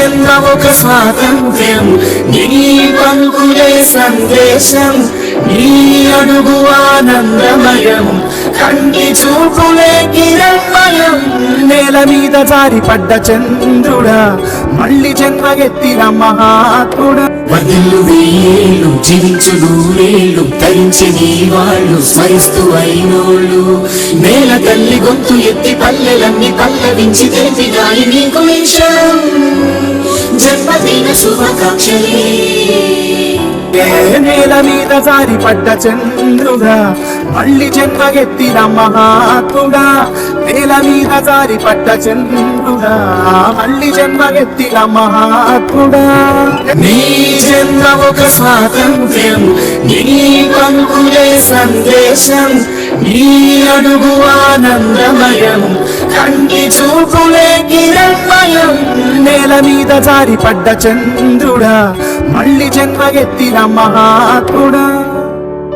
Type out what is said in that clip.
నీ జన్మ ఒక స్వాతంత్ర్యం నీ పంకులే సందేశం నీ అడుగు ఆనందమయం కంటి చూపులే కిరణమయం నేల మీద జారి పడ్డ చంద్రుడా మళ్ళీ జన్మ ఎత్తిన మహాత్ముడా. వదిలు వెయ్యేళ్ళు జీవించు నూరేళ్ళు ధరించి నీ వాళ్ళు స్మరిస్తూ అయినోళ్ళు. నేల తల్లి గొంతు ఎత్తి పల్లెలన్నీ పల్లవించి తెలిపి తెలిపినాయి నీకు విషయం. శుభాకాంక్షలే నేల మీద జారి పడ్డ చంద్రుడా మళ్ళీ జన్మగెత్తిన మహాత్ముడా. నేల మీద జారి పడ్డ చంద్రుడా మళ్ళీ జన్మగెత్తిన మహాత్ముడా. నీ జన్మ ఒక స్వాతంత్ర్యం నీ పంపులే సందేశం. నీ అడుగు ఆనందమయం కంటి చూపులే కిరణమయం నేల మీద జారి పడ్డ చంద్రుడా మళ్ళీ జన్మ ఎత్తిన మహాత్ముడా.